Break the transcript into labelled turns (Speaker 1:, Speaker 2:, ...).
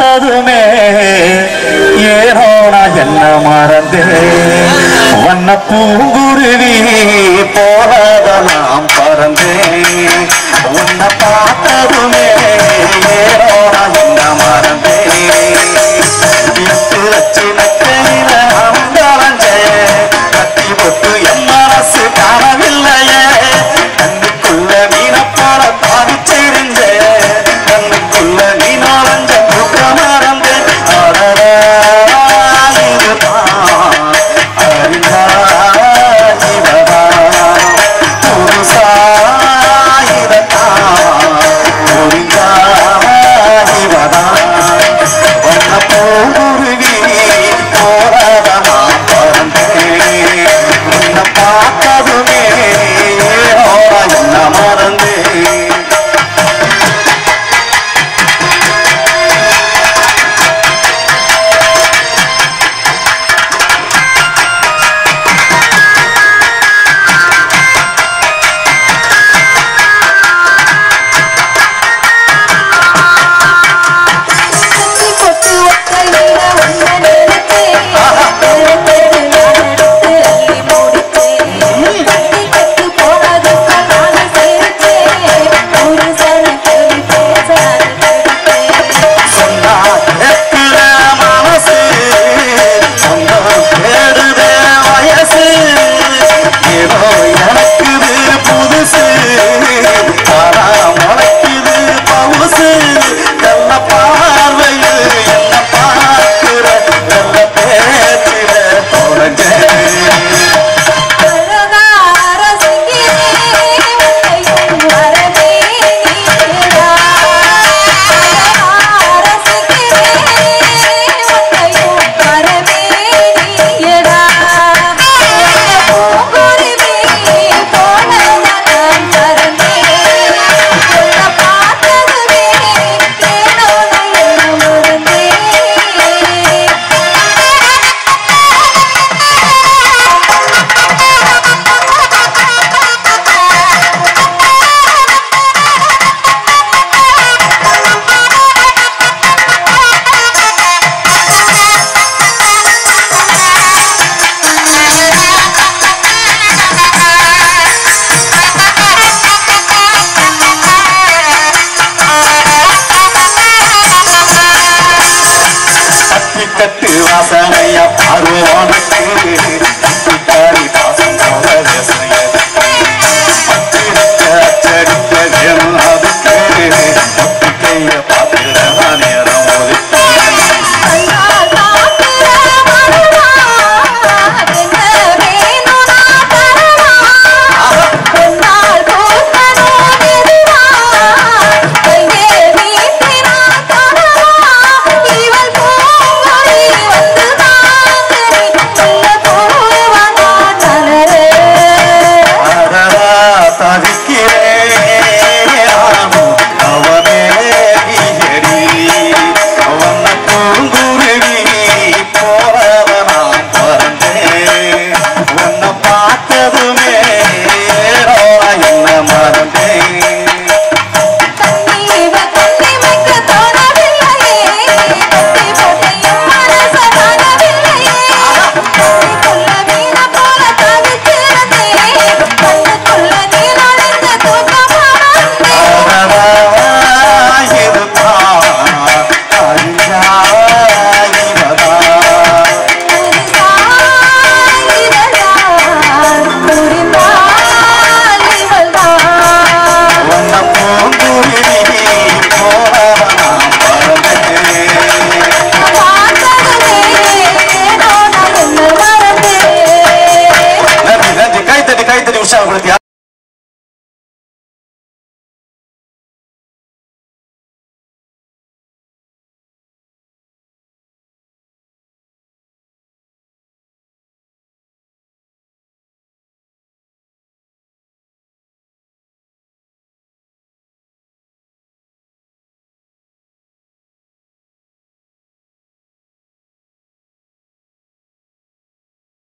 Speaker 1: பார்த்ததுமே ஏனோ நான் என்ன மறந்து வண்ண பூங்குருவி போலதெல்லாம் Hardware.